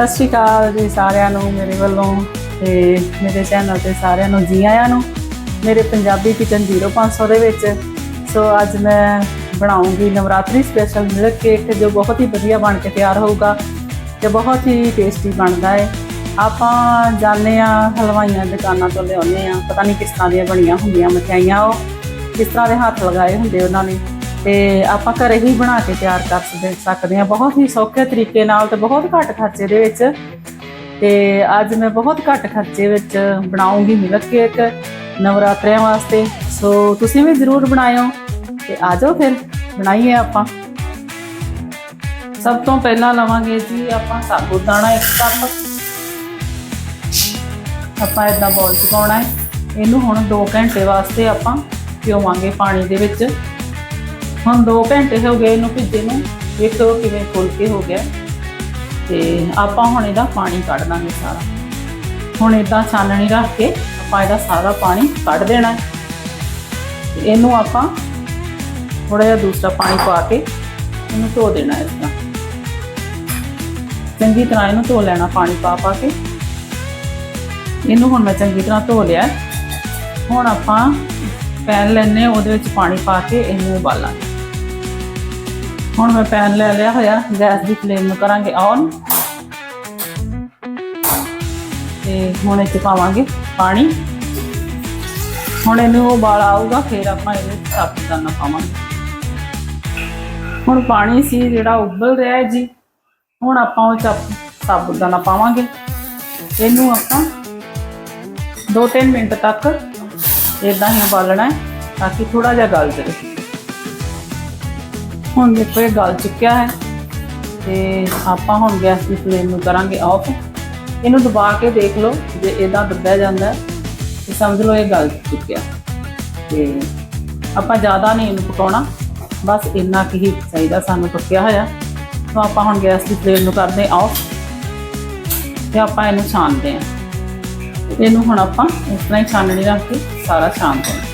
ਸਤਿ ਸ਼੍ਰੀ ਅਕਾਲ ਜੀ ਸਾਰਿਆਂ ਨੂੰ, ਮੇਰੇ ਵੱਲੋਂ ਤੇ ਮੇਰੇ ਚੈਨਲ ਤੇ ਸਾਰਿਆਂ ਨੂੰ, ਜੀ ਆਇਆਂ ਨੂੰ। ਮੇਰੇ ਪੰਜਾਬੀ ਕਿਚਨ 0500 ਦੇ ਵਿੱਚ। ਸੋ ਅੱਜ ਮੈਂ ਬਣਾਉਂਗੀ ਨਵਰਾਤਰੀ ਸਪੈਸ਼ਲ ਮਿਲਕ ਕੇਕ ਜੋ ਬਹੁਤ ਹੀ ਵਧੀਆ ਬਣ ਕੇ ਤਿਆਰ ਹੋਊਗਾ ਤੇ ਬਹੁਤ ਹੀ ਟੇਸਟੀ ਬਣਦਾ ਹੈ ਆਪਾਂ ਜਾਣਦੇ ਆ, ਹਲਵਾਈਆਂ ਦੁਕਾਨਾਂ ਤੋਂ ਲਿਆਉਂਦੇ ਆ। ਪਤਾ ਨਹੀਂ ਕਿਸ ਤਰ੍ਹਾਂ ਦੀਆਂ ਬਣੀਆਂ ਹੁੰਦੀਆਂ, ਮਠਿਆਈਆਂ ਉਹ, ਕਿਸ ਤਰ੍ਹਾਂ ਦੇ ਹੱਥ ਲਗਾਏ ਹੁੰਦੇ ਉਹਨਾਂ ਨੇ। ਤੇ ਆਪਾਂ ਘਰੇ ਹੀ ਬਣਾ ਕੇ ਤਿਆਰ ਕਰ ਸਕਦੇ- ਸਕਦੇ ਆ ਬਹੁਤ ਹੀ ਸੌਖੇ ਤਰੀਕੇ ਨਾਲ ਤੇ ਬਹੁਤ ਘੱਟ ਖਰਚੇ ਦੇ ਵਿੱਚ। ਤੇ ਅੱਜ ਮੈਂ ਬਹੁਤ ਘੱਟ ਖਰਚੇ ਵਿੱਚ ਬਣਾਉਂਗੀ ਮਿਲਕ ਕੇਕ ਨਵਰਾਤਰਿਆਂ ਵਾਸਤੇ। ਸੋ ਤੁਸੀਂ ਵੀ ਜ਼ਰੂਰ ਬਣਾਇਓ ਤੇ ਆ ਜਾਓ ਫਿਰ, ਬਣਾਈਏ ਆਪਾਂ। ਸਭ ਤੋਂ ਪਹਿਲਾਂ ਲਵਾਂਗੇ ਜੀ ਆਪਾਂ ਸਾਬੂਦਾਨਾ ਇੱਕ ਕੱਪ। ਆਪਾਂ ਇਦਾਂ ਬੋਲ ਚ ਪਾਉਣਾ ਹੈ। ਇਹਨੂੰ ਹੁਣ 2 ਘੰਟੇ ਵਾਸਤੇ ਆਪਾਂ ਭਿਓਵਾਂਗੇ ਪਾਣੀ ਦੇ ਵਿੱਚ। ਹੁਣ 2 ਘੰਟੇ ਹੋ ਗਏ ਇਹਨੂੰ ਭਿੱਜੇ ਨੂੰ, ਵੇਖੋ ਕਿਵੇਂ ਫੁੱਲ ਕੇ ਹੋ ਗਿਆ। ਤੇ ਆਪਾਂ ਹੁਣ ਇਹਦਾ ਪਾਣੀ ਕੱਢ ਦਾਂਗੇ ਸਾਰਾ। ਹੁਣ ਇਦਾਂ ਛਾਨਣੀ ਰੱਖ ਕੇ ਆਪਾਂ ਇਹਦਾ ਸਾਰਾ ਪਾਣੀ ਕੱਢ ਦੇਣਾ। ਇਹਨੂੰ ਆਪਾਂ ਥੋੜਾ ਜਿਹਾ ਦੂਸਰਾ ਪਾਣੀ ਪਾ ਕੇ ਇਹਨੂੰ ਧੋ ਦੇਣਾ ਇਸ ਤਰ੍ਹਾਂ। ਚੰਗੀ ਤਰ੍ਹਾਂ ਇਹਨੂੰ ਧੋ ਲੈਣਾ ਪਾਣੀ ਪਾ ਪਾ ਕੇ। ਇਹਨੂੰ ਹੁਣ ਮੈਂ ਚੰਗੀ ਤਰ੍ਹਾਂ ਧੋ ਲਿਆ। ਹੁਣ ਆਪਾਂ ਪੈਨ ਲੈਣੇ ਉਹਦੇ ਵਿੱਚ ਪਾਣੀ ਪਾ ਕੇ ਇਹਨੂੰ ਉਬਾਲਾਂਗੇ। ਹੁਣ ਮੈਂ ਪੈਨ ਲੈ ਲਿਆ ਹੋਇਆ, ਗੈਸ ਦੀ ਫਲੇਮ ਨੂੰ ਕਰਾਂਗੇ ਔਨ ਤੇ ਹੁਣ ਇਹ 'ਚ ਪਾਵਾਂਗੇ ਪਾਣੀ। ਹੁਣ ਇਹਨੂੰ ਉਬਾਲ ਆਊਗਾ, ਫਿਰ ਆਪਾਂ ਇਹਨੂੰ ਵਿੱਚ ਸਾਬੂਦਾਨਾ ਪਾਵਾਂਗੇ। ਹੁਣ ਪਾਣੀ ਸੀ ਜਿਹੜਾ ਉਬਲ ਰਿਹਾ ਹੈ ਜੀ, ਹੁਣ ਆਪਾਂ ਉਹ 'ਚ ਆਪ- ਸਾਬੂਦਾਨਾ ਪਾਵਾਂਗੇ। ਇਹਨੂੰ ਆਪਾਂ 2-3 ਮਿੰਟ ਤੱਕ ਇਦਾਂ ਹੀ ਉਬਾਲਣਾ ਹੈ, ਤਾਂ ਕਿ ਥੋੜਾ ਜਿਹਾ ਗਲ ਜਾਵੇ। ਹੁਣ ਦੇਖੋ ਇਹ ਗਲ ਚੁੱਕਿਆ ਹੈ ਤੇ ਆਪਾਂ ਹੁਣ ਗੈਸ ਦੀ ਫਲੇਮ ਨੂੰ ਕਰਾਂਗੇ ਆਫ ਇਹਨੂੰ ਦਬਾ ਕੇ ਦੇਖ ਲਓ ਜੇ ਇਹਦਾ ਦੱਬਿਆ ਜਾਂਦਾ ਹੈ, ਤੇ ਸਮਝ ਲਓ ਇਹ ਗਲ ਚੁੱਕਿਆ। ਤੇ ਆਪਾਂ ਜ਼ਿਆਦਾ ਨਹੀਂ ਇਹਨੂੰ ਪਕਾਉਣਾ, ਬਸ ਇੰਨਾ ਕੁ ਹੀ ਚਾਹੀਦਾ ਸਾਨੂੰ ਪੱਕਿਆ ਹੋਇਆ। ਤਾਂ ਆਪਾਂ ਹੁਣ ਗੈਸ ਦੀ ਫਲੇਮ ਨੂੰ ਕਰਦੇ ਆਫ ਤੇ ਆਪਾਂ ਇਹਨੂੰ ਛਾਣਦੇ ਹਾਂ। ਇਹਨੂੰ ਹੁਣ ਆਪਾਂ ਇਸ ਤਰ੍ਹਾਂ ਹੀ ਛਾਨਣੀ ਰੱਖ ਕੇ ਸਾਰਾ ਛਾਣ ਦੇਣਾ।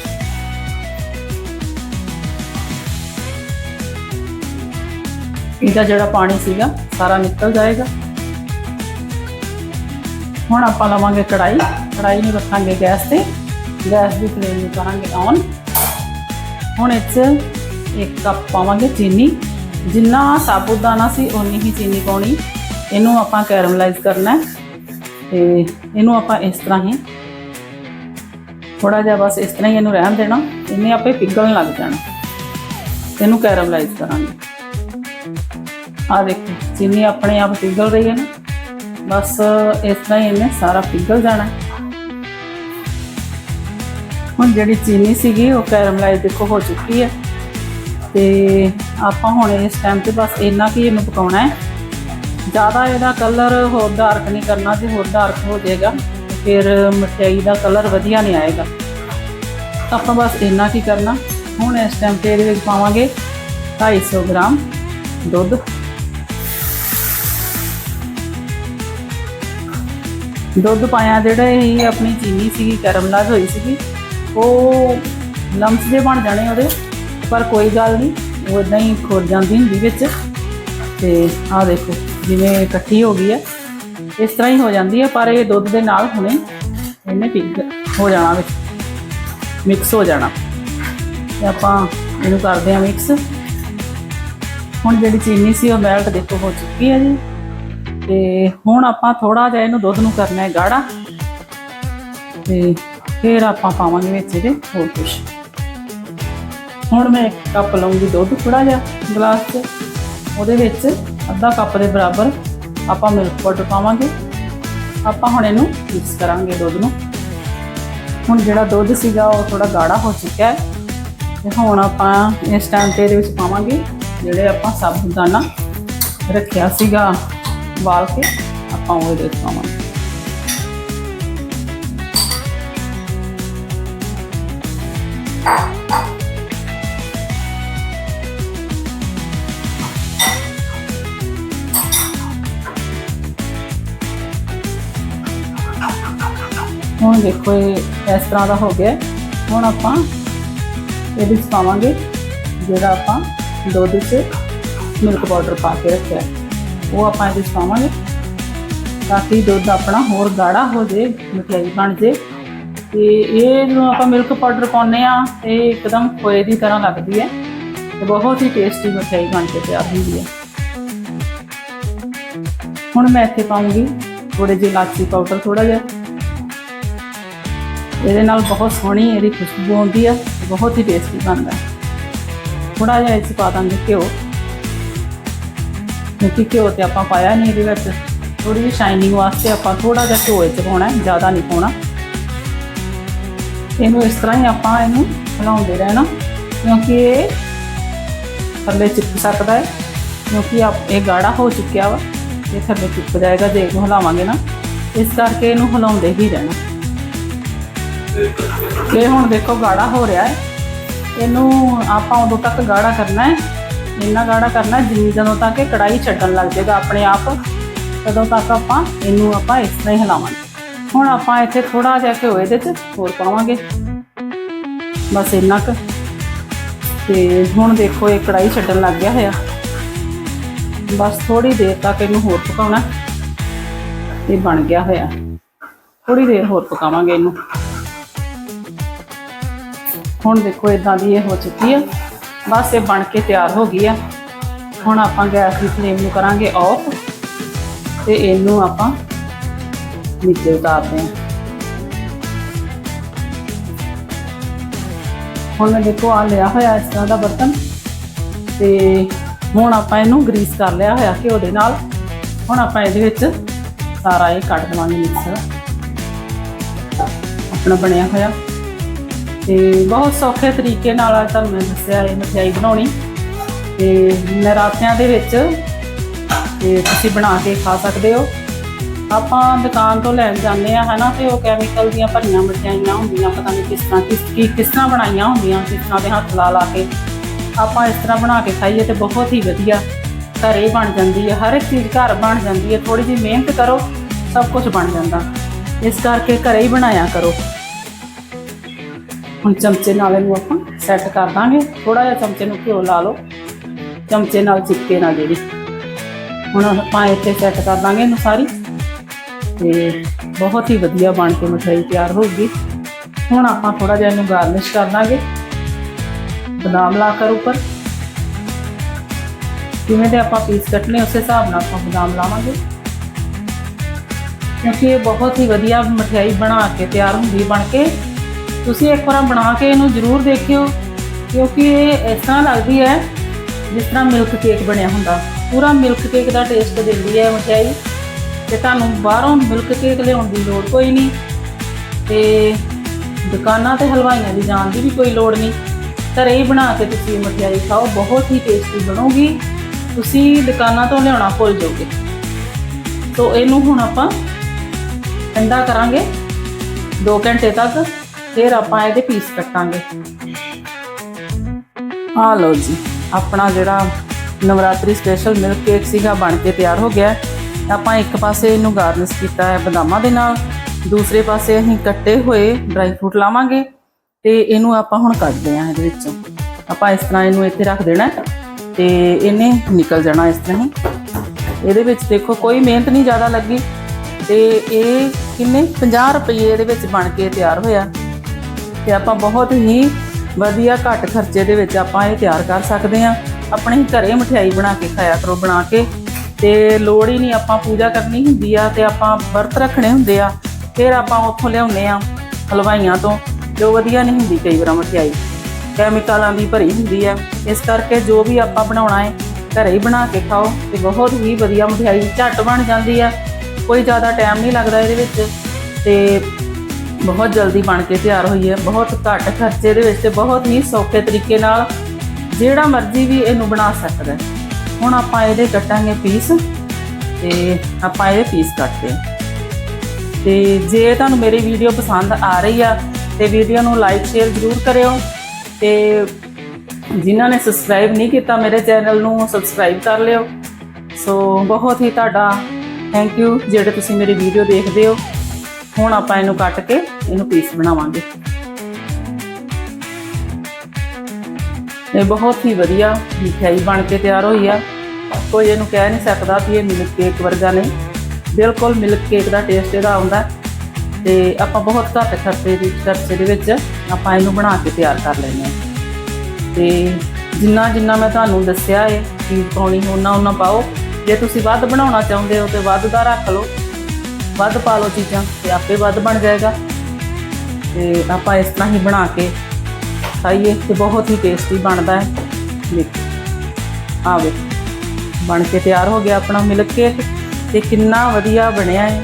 ਇਹਦਾ ਜਿਹੜਾ ਪਾਣੀ ਸੀਗਾ, ਸਾਰਾ ਨਿਕਲ ਜਾਏਗਾ। ਹੁਣ ਆਪਾਂ ਲਵਾਂਗੇ ਕੜਾਈ ਕੜਾਈ ਨੂੰ ਰੱਖਾਂਗੇ ਗੈਸ ਤੇ। ਗੈਸ ਦੀ ਫਲੇਮ ਨੂੰ ਕਰਾਂਗੇ ਔਨ ਹੁਣ ਇਹ 'ਚ ਇੱਕ ਕੱਪ ਪਾਵਾਂਗੇ ਚੀਨੀ। ਜਿੰਨਾ ਸਾਬੂਦਾਨਾ ਸੀ, ਓਨੀ ਹੀ ਚੀਨੀ ਪਾਉਣੀ। ਇਹਨੂੰ ਆਪਾਂ ਕੈਰਮਲਾਈਜ਼ ਕਰਨਾ ਹੈ। ਤੇ ਇਹਨੂੰ ਆਪਾਂ ਇਸ ਤਰ੍ਹਾਂ ਹੀ ਥੋੜਾ ਜਿਹਾ ਬਸ ਇਸ ਤਰ੍ਹਾਂ ਹੀ ਇਹਨੂੰ ਰਹਿਣ ਦੇਣਾ। ਇਹਨੇ ਆਪੇ ਪਿਘਲਣ ਲੱਗ ਜਾਣਾ। ਇਹਨੂੰ ਕੈਰਮਲਾਈਜ਼ ਕਰਾਂਗੇ। ਆ ਦੇਖੋ ਚੀਨੀ ਆਪਣੇ ਆਪ ਪਿਘਲ ਰਹੀ ਹੈ ਨਾ, ਬਸ ਇਸ ਤਰ੍ਹਾਂ ਹੀ ਇਹਨੇ ਸਾਰਾ ਪਿਘਲ ਜਾਣਾ ਹੁਣ ਜਿਹੜੀ ਚੀਨੀ ਸੀਗੀ, ਉਹ ਕੈਰਮਲਾਈਜ਼ ਦੇਖੋ ਹੋ ਚੁੱਕੀ ਹੈ। ਤੇ ਆਪਾਂ ਹੁਣ ਇਸ ਟਾਈਮ ਤੇ ਬਸ ਇੰਨਾ ਕੀ ਇਹਨੂੰ ਪਕਾਉਣਾ ਹੈ। ਜ਼ਿਆਦਾ ਇਹਦਾ ਕਲਰ ਹੋਰ ਡਾਰਕ ਨਹੀਂ ਕਰਨਾ, ਜੇ ਹੋਰ ਡਾਰਕ ਹੋ ਜਾਏਗਾ, ਫਿਰ ਮਠਿਆਈ ਦਾ ਕਲਰ ਵਧੀਆ ਨਹੀਂ ਆਏਗਾ। ਆਪਾਂ ਬਸ ਇੰਨਾ ਕੀ ਕਰਨਾ। ਹੁਣ ਇਸ ਟਾਈਮ ਤੇ ਇਹਦੇ ਵਿੱਚ ਪਾਵਾਂਗੇ 250 ਗ੍ਰਾਮ ਦੁੱਧ। ਦੁੱਧ ਪਾਇਆ ਜਿਹੜਾ ਇਹ ਆਪਣੀ ਚੀਨੀ ਸੀਗੀ ਕੈਰਮਲਾਈਜ਼ ਹੋਈ ਸੀਗੀ, ਉਹ ਲੰਮਸ ਦੇ ਬਣ ਜਾਣੇ ਉਹਦੇ, ਪਰ ਕੋਈ ਗੱਲ ਨਹੀਂ, ਉਹ ਇਦਾਂ ਹੀ ਖੁਰ ਜਾਂਦੀ ਹੁੰਦੀ ਵਿੱਚ। ਤੇ ਆਹ ਦੇਖੋ, ਜਿਵੇਂ ਇਕੱਠੀ ਹੋ ਗਈ ਹੈ, ਇਸ ਤਰ੍ਹਾਂ ਹੀ ਹੋ ਜਾਂਦੀ ਹੈ, ਪਰ ਇਹ ਦੁੱਧ ਦੇ ਨਾਲ ਹੁਣੇ ਇਹਨੇ ਪਿਘ ਹੋ ਜਾਣਾ ਵਿੱਚ ਮਿਕਸ ਹੋ ਜਾਣਾ। ਤੇ ਆਪਾਂ ਇਹਨੂੰ ਕਰਦੇ ਹਾਂ ਮਿਕਸ ਹੁਣ ਜਿਹੜੀ ਚੀਨੀ ਸੀ ਉਹ ਮੈਲਟ ਦੇਖੋ ਹੋ ਚੁੱਕੀ ਹੈ ਜੀ। ਤੇ ਹੁਣ ਆਪਾਂ ਥੋੜਾ ਜਿਹਾ ਇਹਨੂੰ ਦੁੱਧ ਨੂੰ ਕਰਨਾ ਹੈ ਗਾੜਾ ਤੇ ਫਿਰ ਆਪਾਂ ਪਾਵਾਂਗੇ ਵਿੱਚ ਇਹਦੇ ਹੋਰ ਕੁਝ ਹੁਣ ਮੈਂ ਇੱਕ ਕੱਪ ਲਵਾਂਗੀ ਦੁੱਧ ਥੋੜਾ ਜਿਹਾ ਗਲਾਸ 'ਚ। ਉਹਦੇ ਵਿੱਚ ਅੱਧਾ ਕੱਪ ਦੇ ਬਰਾਬਰ ਆਪਾਂ ਮਿਲਕ ਪਾਊਡਰ ਪਾਵਾਂਗੇ। ਆਪਾਂ ਹੁਣ ਇਹਨੂੰ ਮਿਕਸ ਕਰਾਂਗੇ ਦੁੱਧ ਨੂੰ। ਹੁਣ ਜਿਹੜਾ ਦੁੱਧ ਸੀਗਾ ਉਹ ਥੋੜਾ ਗਾੜਾ ਹੋ ਚੁੱਕਿਆ ਹੈ। ਤੇ ਹੁਣ ਆਪਾਂ ਇਸ ਟਾਈਮ ਤੇ ਇਹਦੇ ਵਿੱਚ ਪਾਵਾਂਗੇ ਜਿਹੜੇ ਆਪਾਂ ਸਾਬੂਦਾਨਾ ਰੱਖਿਆ ਸੀਗਾ। ਵਾਲ ਕੇ ਆਪਾਂ ਉਹ ਇਹਦੇ ਵਿੱਚ ਪਾਵਾਂਗੇ। ਹੁਣ ਦੇਖੋ ਇਹ ਇਸ ਤਰ੍ਹਾਂ ਦਾ ਹੋ ਗਿਆ। ਹੁਣ ਆਪਾਂ ਇਹਦੇ ਵਿੱਚ ਪਾਵਾਂਗੇ ਜਿਹੜਾ ਆਪਾਂ ਦੁੱਧ 'ਚ ਮਿਲਕ ਪਾਊਡਰ ਪਾ ਕੇ ਰੱਖਿਆ। ਉਹ ਆਪਾਂ ਇਹਦੇ ਵਿੱਚ ਪਾਵਾਂਗੇ। ਤਾਂ ਕਿ ਦੁੱਧ ਆਪਣਾ ਹੋਰ ਗਾੜਾ ਹੋ ਜੇ, ਮਠਿਆਈ ਬਣ ਜੇ। ਤੇ ਇਹ ਜਦੋਂ ਆਪਾਂ ਮਿਲਕ ਪਾਊਡਰ ਪਾਉਂਦੇ ਆ ਤੇ ਇੱਕਦਮ ਖੋਏ ਦੀ ਤਰ੍ਹਾਂ ਲੱਗਦੀ ਹੈ। ਤੇ ਬਹੁਤ ਹੀ ਟੇਸਟੀ ਮਠਿਆਈ ਬਣ ਕੇ ਤਿਆਰ ਹੁੰਦੀ ਹੈ। ਹੁਣ ਮੈਂ ਇੱਥੇ ਪਾਉਂਗੀ ਥੋੜੇ ਜਿਹੇ ਇਲਾਚੀ ਪਾਊਡਰ ਥੋੜਾ ਜਿਹਾ। ਇਹਦੇ ਨਾਲ ਬਹੁਤ ਸੋਹਣੀ ਇਹਦੀ ਖੁਸ਼ਬੂ ਆਉਂਦੀ ਆ ਬਹੁਤ ਹੀ ਟੇਸਟੀ ਬਣਦਾ ਹੈ। ਥੋੜਾ ਜਿਹਾ ਇਸ 'ਚ ਪਾ ਦਾਂਗੇ ਘਿਓ। ਕਿਉਂਕਿ ਘਿਓ ਤੇ ਆਪਾਂ ਪਾਇਆ ਨਹੀਂ ਇਹਦੇ ਵਿੱਚ। ਥੋੜੀ ਜਿਹੀ ਸ਼ਾਈਨਿੰਗ ਵਾਸਤੇ ਆਪਾਂ ਥੋੜਾ ਜਿਹਾ ਘਿਓ ਇਹ 'ਚ ਪਾਉਣਾ ਜ਼ਿਆਦਾ ਨਹੀਂ ਪਾਉਣਾ। ਇਹਨੂੰ ਇਸ ਤਰ੍ਹਾਂ ਹੀ ਆਪਾਂ ਇਹਨੂੰ ਹਿਲਾਉਂਦੇ ਰਹਿਣਾ, ਕਿਉਂਕਿ ਇਹ ਥੱਲੇ ਚਿਪਕ ਸਕਦਾ ਹੈ, ਕਿਉਂਕਿ ਆਪ ਇਹ ਗਾੜਾ ਹੋ ਚੁੱਕਿਆ ਵਾ, ਇਹ ਥੱਲੇ ਚਿਪਕ ਜਾਏਗਾ, ਜੇ ਇਹਨੂੰ ਹਿਲਾਵਾਂਗੇ ਨਾ, ਇਸ ਕਰਕੇ ਇਹਨੂੰ ਹਿਲਾਉਂਦੇ ਹੀ ਰਹਿਣਾ। ਇਹ ਹੁਣ ਦੇਖੋ ਗਾੜਾ ਹੋ ਰਿਹਾ ਹੈ। ਇਹਨੂੰ ਆਪਾਂ ਉਦੋਂ ਤੱਕ ਗਾੜਾ ਕਰਨਾ ਹੈ ਇੰਨਾ ਗਾੜਾ ਕਰਨਾ ਹੈ ਜਿੰਨੀ ਜਦੋਂ ਤੱਕ ਇਹ ਕੜਾਈ ਛੱਡਣ ਲੱਗ ਜਾਏਗਾ ਆਪਣੇ ਆਪ, ਤਦੋਂ ਤੱਕ ਆਪਾਂ ਇਹਨੂੰ ਆਪਾਂ ਇਸ ਤਰ੍ਹਾਂ ਹੀ ਹਿਲਾਵਾਂਗੇ। ਹੁਣ ਆਪਾਂ ਇੱਥੇ ਥੋੜਾ ਜਿਹਾ ਘਿਓ ਇਹਦੇ 'ਚ ਹੋਰ ਪਾਵਾਂਗੇ। ਬਸ ਇੰਨਾ ਕੁ। ਤੇ ਹੁਣ ਦੇਖੋ ਇਹ ਕੜਾਈ ਛੱਡਣ ਲੱਗ ਗਿਆ ਹੋਇਆ। ਬਸ ਥੋੜੀ ਦੇਰ ਤੱਕ ਇਹਨੂੰ ਹੋਰ ਪਕਾਉਣਾ। ਇਹ ਬਣ ਗਿਆ ਹੋਇਆ। ਥੋੜੀ ਦੇਰ ਹੋਰ ਪਕਾਵਾਂਗੇ ਇਹਨੂੰ। ਹੁਣ ਦੇਖੋ ਇਦਾਂ ਦੀ ਇਹ ਹੋ ਚੁੱਕੀ ਆ। ਬਸ ਇਹ ਬਣ ਕੇ ਤਿਆਰ ਹੋ ਗਈ ਆ। ਹੁਣ ਆਪਾਂ ਗੈਸ ਦੀ ਫਲੇਮ ਨੂੰ ਕਰਾਂਗੇ ਆਫ ਤੇ ਇਹਨੂੰ ਆਪਾਂ ਨੀਚੇ ਉਤਾਰਦੇ ਹਾਂ ਹੁਣ ਮੈਂ ਦੇਖੋ ਆ ਲਿਆ ਹੋਇਆ ਇਸ ਤਰ੍ਹਾਂ ਦਾ ਬਰਤਨ ਤੇ ਹੁਣ ਆਪਾਂ ਇਹਨੂੰ ਗਰੀਸ ਕਰ ਲਿਆ ਹੋਇਆ ਘਿਓ ਦੇ ਨਾਲ। ਹੁਣ ਆਪਾਂ ਇਹਦੇ ਵਿੱਚ ਸਾਰਾ ਇਹ ਕੱਢ ਦੇਵਾਂਗੇ ਮਿਕਸਰ ਆਪਣਾ ਬਣਿਆ ਹੋਇਆ। ਤੇ ਬਹੁਤ ਸੌਖੇ ਤਰੀਕੇ ਨਾਲ ਅੱਜ ਤੁਹਾਨੂੰ ਮੈਂ ਦੱਸਿਆ ਇਹ ਮਠਿਆਈ ਬਣਾਉਣੀ। ਤੇ ਨਰਾਤਿਆਂ ਦੇ ਵਿੱਚ ਤੇ ਤੁਸੀਂ ਬਣਾ ਕੇ ਖਾ ਸਕਦੇ ਹੋ। ਆਪਾਂ ਦੁਕਾਨ ਤੋਂ ਲੈਣ ਜਾਂਦੇ ਆ ਹਨਾ, ਤੇ ਉਹ ਕੈਮੀਕਲ ਦੀਆਂ ਭਰੀਆਂ ਮਠਿਆਈਆਂ ਹੁੰਦੀਆਂ, ਪਤਾ ਨਹੀਂ ਕਿਸ ਤਰ੍ਹਾਂ ਕਿਸ ਕੀ ਕਿਸ ਤਰ੍ਹਾਂ ਬਣਾਈਆਂ ਹੁੰਦੀਆਂ, ਕਿਸ ਤਰ੍ਹਾਂ ਦੇ ਹੱਥ ਲਾ ਲਾ ਕੇ। ਆਪਾਂ ਇਸ ਤਰ੍ਹਾਂ ਬਣਾ ਕੇ ਖਾਈਏ ਤੇ ਬਹੁਤ ਹੀ ਵਧੀਆ ਘਰੇ ਬਣ ਜਾਂਦੀ ਹੈ। ਹਰ ਇੱਕ ਚੀਜ਼ ਘਰ ਬਣ ਜਾਂਦੀ ਹੈ। ਥੋੜੀ ਜਿਹੀ ਮਿਹਨਤ ਕਰੋ, ਸਭ ਕੁਝ ਬਣ ਜਾਂਦਾ। ਇਸ ਕਰਕੇ ਘਰੇ ਹੀ ਬਣਾਇਆ ਕਰੋ। ਹੁਣ ਚਮਚੇ ਨਾਲ ਇਹਨੂੰ ਆਪਾਂ ਸੈੱਟ ਕਰ ਦਾਂਗੇ। ਥੋੜਾ ਜਿਹਾ ਚਮਚੇ ਨੂੰ ਘਿਓ ਲਾ ਲਓ। ਚਮਚੇ ਨਾਲ ਚਿੱਕੇ ਨਾਲ ਜਿਹੜੀ। ਹੁਣ ਆਪਾਂ ਇੱਥੇ ਸੈੱਟ ਕਰ ਦਾਂਗੇ ਇਹਨੂੰ ਸਾਰੀ। ਤੇ ਬਹੁਤ ਹੀ ਵਧੀਆ ਬਣ ਕੇ ਮਠਿਆਈ ਤਿਆਰ ਹੋਊਗੀ ਹੁਣ ਆਪਾਂ ਥੋੜਾ ਜਿਹਾ ਇਹਨੂੰ ਗਾਰਨਿਸ਼ ਕਰ ਦਾਂਗੇ। ਬਦਾਮ ਲਾ ਕਰ ਉੱਪਰ। ਜਿਵੇਂ ਦੇ ਆਪਾਂ ਪੀਸ ਕੱਟਨੇ ਉਸੇ ਹਿਸਾਬ ਨਾਲ ਆਪਾਂ ਬਦਾਮ ਲਾਵਾਂਗੇ। ਕਿਉਂਕਿ ਇਹ ਬਹੁਤ ਹੀ ਵਧੀਆ ਮਠਿਆਈ ਬਣਾ ਕੇ ਤਿਆਰ ਹੁੰਦੀ ਬਣ ਕੇ। ਤੁਸੀਂ ਇੱਕ ਵਾਰ ਬਣਾ ਕੇ ਇਹਨੂੰ ਜ਼ਰੂਰ ਦੇਖਿਓ, ਕਿਉਂਕਿ ਇਹ ਇਸ ਤਰ੍ਹਾਂ ਲੱਗਦੀ ਹੈ ਜਿਸ ਤਰ੍ਹਾਂ ਮਿਲਕ ਕੇਕ ਬਣਿਆ ਹੁੰਦਾ। ਪੂਰਾ ਮਿਲਕ ਕੇਕ ਦਾ ਟੇਸਟ ਦਿੰਦੀ ਹੈ ਮਠਿਆਈ, ਤੇ ਤੁਹਾਨੂੰ ਬਾਹਰੋਂ ਮਿਲਕ ਕੇਕ ਲਿਆਉਣ ਦੀ ਲੋੜ ਕੋਈ ਨਹੀਂ। ਤੇ ਦੁਕਾਨਾਂ ਤੇ ਹਲਵਾਈਆਂ ਦੀ ਜਾਣ ਦੀ ਵੀ ਕੋਈ ਲੋੜ ਨਹੀਂ। ਘਰੇ ਹੀ ਬਣਾ ਕੇ ਤੁਸੀਂ ਮਠਿਆਈ ਖਾਓ, ਬਹੁਤ ਹੀ ਟੇਸਟੀ ਬਣੂਗੀ। ਤੁਸੀਂ ਦੁਕਾਨਾਂ ਤੋਂ ਲਿਆਉਣਾ ਭੁੱਲ ਜਾਓਗੇ। ਸੋ ਇਹਨੂੰ ਹੁਣ ਆਪਾਂ ਠੰਡਾ ਕਰਾਂਗੇ। 2 ਘੰਟੇ ਤੱਕ ਫਿਰ ਆਪਾਂ ਇਹਦੇ ਪੀਸ ਕੱਟਾਂਗੇ। ਆ ਲਓ ਜੀ, ਆਪਣਾ ਜਿਹੜਾ ਨਵਰਾਤਰੀ ਸਪੈਸ਼ਲ ਮਿਲਕ ਕੇਕ ਸੀਗਾ ਬਣ ਕੇ ਤਿਆਰ ਹੋ ਗਿਆ। ਆਪਾਂ ਇੱਕ ਪਾਸੇ ਇਹਨੂੰ ਗਾਰਨਿਸ਼ ਕੀਤਾ ਹੈ ਬਦਾਮਾਂ ਦੇ ਨਾਲ, ਦੂਸਰੇ ਪਾਸੇ ਅਸੀਂ ਕੱਟੇ ਹੋਏ ਡਰਾਈ ਫਰੂਟ ਲਾਵਾਂਗੇ ਤੇ ਇਹਨੂੰ ਆਪਾਂ ਹੁਣ ਕੱਢਦੇ ਹਾਂ ਇਹਦੇ ਵਿੱਚੋਂ। ਆਪਾਂ ਇਸ ਤਰ੍ਹਾਂ ਇਹਨੂੰ ਇੱਥੇ ਰੱਖ ਦੇਣਾ ਹੈ ਤੇ ਇਹਨੇ ਨਿਕਲ ਜਾਣਾ ਇਸ ਤਰ੍ਹਾਂ ਹੀ। ਇਹਦੇ ਵਿੱਚ ਦੇਖੋ ਕੋਈ ਮਿਹਨਤ ਨਹੀਂ ਜ਼ਿਆਦਾ ਲੱਗੀ ਤੇ ਇਹ ਕਿੰਨੇ? 50 ਰੁਪਏ ਇਹਦੇ ਵਿੱਚ ਬਣ ਕੇ ਤਿਆਰ ਹੋਇਆ। ਤੇ ਆਪਾਂ ਬਹੁਤ ਹੀ ਵਧੀਆ ਘੱਟ ਖਰਚੇ ਦੇ ਵਿੱਚ ਆਪਾਂ ਇਹ ਤਿਆਰ ਕਰ ਸਕਦੇ ਹਾਂ। ਆਪਣੇ ਹੀ ਘਰੇ ਮਠਿਆਈ ਬਣਾ ਕੇ ਖਾਇਆ ਕਰੋ, ਬਣਾ ਕੇ। ਤੇ ਲੋੜ ਹੀ ਨਹੀਂ ਆਪਾਂ ਪੂਜਾ ਕਰਨੀ ਹੁੰਦੀ ਆ ਤੇ ਆਪਾਂ ਵਰਤ ਰੱਖਣੇ ਹੁੰਦੇ ਆ। ਫਿਰ ਆਪਾਂ ਉੱਥੋਂ ਲਿਆਉਂਦੇ ਆ ਹਲਵਾਈਆਂ ਤੋਂ, ਜੋ ਵਧੀਆ ਨਹੀਂ ਹੁੰਦੀ ਕਈ ਵਾਰ ਮਠਿਆਈ। ਕੈਮੀਕਲਾਂ ਦੀ ਭਰੀ ਹੁੰਦੀ ਆ। ਇਸ ਕਰਕੇ ਜੋ ਵੀ ਆਪਾਂ ਬਣਾਉਣਾ ਹੈ, ਘਰੇ ਹੀ ਬਣਾ ਕੇ ਖਾਓ ਤੇ ਬਹੁਤ ਹੀ ਵਧੀਆ ਮਠਿਆਈ ਝੱਟ ਬਣ ਜਾਂਦੀ ਆ। ਕੋਈ ਜ਼ਿਆਦਾ ਟਾਈਮ ਨਹੀਂ ਲੱਗਦਾ ਇਹਦੇ ਵਿੱਚ। ਤੇ ਬਹੁਤ ਜਲਦੀ ਬਣ ਕੇ ਤਿਆਰ ਹੋਈ ਹੈ। ਬਹੁਤ ਘੱਟ ਖਰਚੇ ਦੇ ਵਿੱਚ ਤੇ ਬਹੁਤ ਹੀ ਸੌਖੇ ਤਰੀਕੇ ਨਾਲ ਜਿਹੜਾ ਮਰਜ਼ੀ ਵੀ ਇਹਨੂੰ ਬਣਾ ਸਕਦਾ ਹੈ। ਹੁਣ ਆਪਾਂ ਇਹਦੇ ਕੱਟਾਂਗੇ ਪੀਸ ਤੇ ਆਪਾਂ ਇਹ ਪੀਸ ਕੱਟਦੇ ਹਾਂ। ਤੇ ਜੇ ਤੁਹਾਨੂੰ ਮੇਰੀ ਵੀਡੀਓ ਪਸੰਦ ਆ ਰਹੀ ਆ ਤੇ ਵੀਡੀਓ ਨੂੰ ਲਾਈਕ ਸ਼ੇਅਰ ਜ਼ਰੂਰ ਕਰਿਓ ਤੇ ਜਿਨ੍ਹਾਂ ਨੇ ਸਬਸਕ੍ਰਾਈਬ ਨਹੀਂ ਕੀਤਾ ਮੇਰੇ ਚੈਨਲ ਨੂੰ ਸਬਸਕ੍ਰਾਈਬ ਕਰ ਲਿਓ। ਸੋ ਬਹੁਤ ਹੀ ਤੁਹਾਡਾ ਥੈਂਕ ਯੂ ਜਿਹੜੇ ਤੁਸੀਂ ਮੇਰੀ ਵੀਡੀਓ ਦੇਖਦੇ ਹੋ। ਹੁਣ ਆਪਾਂ ਇਹਨੂੰ ਕੱਟ ਕੇ ਇਹਨੂੰ ਪੀਸ ਬਣਾਵਾਂਗੇ। ਇਹ ਬਹੁਤ ਹੀ ਵਧੀਆ ਮਿਠਾਈ ਬਣ ਕੇ ਤਿਆਰ ਹੋਈ ਆ। ਕੋਈ ਇਹਨੂੰ ਕਹਿ ਨਹੀਂ ਸਕਦਾ ਕਿ ਇਹ ਮਿਲਕ ਕੇਕ ਵਰਗਾ ਨਹੀਂ। ਬਿਲਕੁਲ ਮਿਲਕ ਕੇਕ ਦਾ ਟੇਸਟ ਇਹਦਾ ਆਉਂਦਾ ਹੈ। ਤੇ ਆਪਾਂ ਬਹੁਤ ਘੱਟ ਖਰਚੇ ਦੀ ਖਰਚੇ ਦੇ ਵਿੱਚ ਆਪਾਂ ਇਹਨੂੰ ਬਣਾ ਕੇ ਤਿਆਰ ਕਰ ਲੈਂਦੇ ਹਾਂ। ਤੇ ਜਿੰਨਾ ਜਿੰਨਾ ਮੈਂ ਤੁਹਾਨੂੰ ਦੱਸਿਆ ਹੈ ਚੀਜ਼ ਪਾਉਣੀ, ਉਹਨਾਂ ਉਹਨਾਂ ਪਾਓ। ਜੇ ਤੁਸੀਂ ਵੱਧ ਬਣਾਉਣਾ ਚਾਹੁੰਦੇ ਹੋ ਤੇ ਵੱਧ ਦਾ ਰੱਖ ਲਓ। ਵੱਧ ਪਾ ਲਓ ਚੀਜ਼ਾਂ ਤੇ ਆਪੇ ਵੱਧ ਬਣ ਜਾਏਗਾ। ਤੇ ਆਪਾਂ ਇਸ ਤਰ੍ਹਾਂ ਹੀ ਬਣਾ ਕੇ ਖਾਈਏ ਤੇ ਬਹੁਤ ਹੀ ਟੇਸਟੀ ਬਣਦਾ ਹੈ। ਦੇਖੋ ਆਵੇ ਬਣ ਕੇ ਤਿਆਰ ਹੋ ਗਿਆ ਆਪਣਾ ਮਿਲਕ ਕੇਕ ਤੇ ਕਿੰਨਾ ਵਧੀਆ ਬਣਿਆ ਹੈ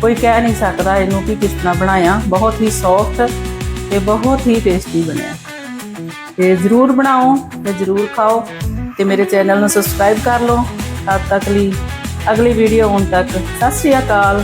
ਕੋਈ ਕਹਿ ਨਹੀਂ ਸਕਦਾ ਇਹਨੂੰ ਕਿ ਕਿਸ ਤਰ੍ਹਾਂ ਬਣਾਇਆ। ਬਹੁਤ ਹੀ ਸੌਫਟ ਤੇ ਬਹੁਤ ਹੀ ਟੇਸਟੀ ਬਣਿਆ। ਤੇ ਜਰੂਰ ਬਣਾਓ ਤੇ ਜਰੂਰ ਖਾਓ ਤੇ ਮੇਰੇ ਚੈਨਲ ਨੂੰ ਸਬਸਕ੍ਰਾਈਬ ਕਰ ਲਓ। ਤਦ ਤੱਕ ਲਈ ਅਗਲੀ ਵੀਡੀਓ ਆਉਣ ਤੱਕ। ਸਤਿ ਸ਼੍ਰੀ ਅਕਾਲ।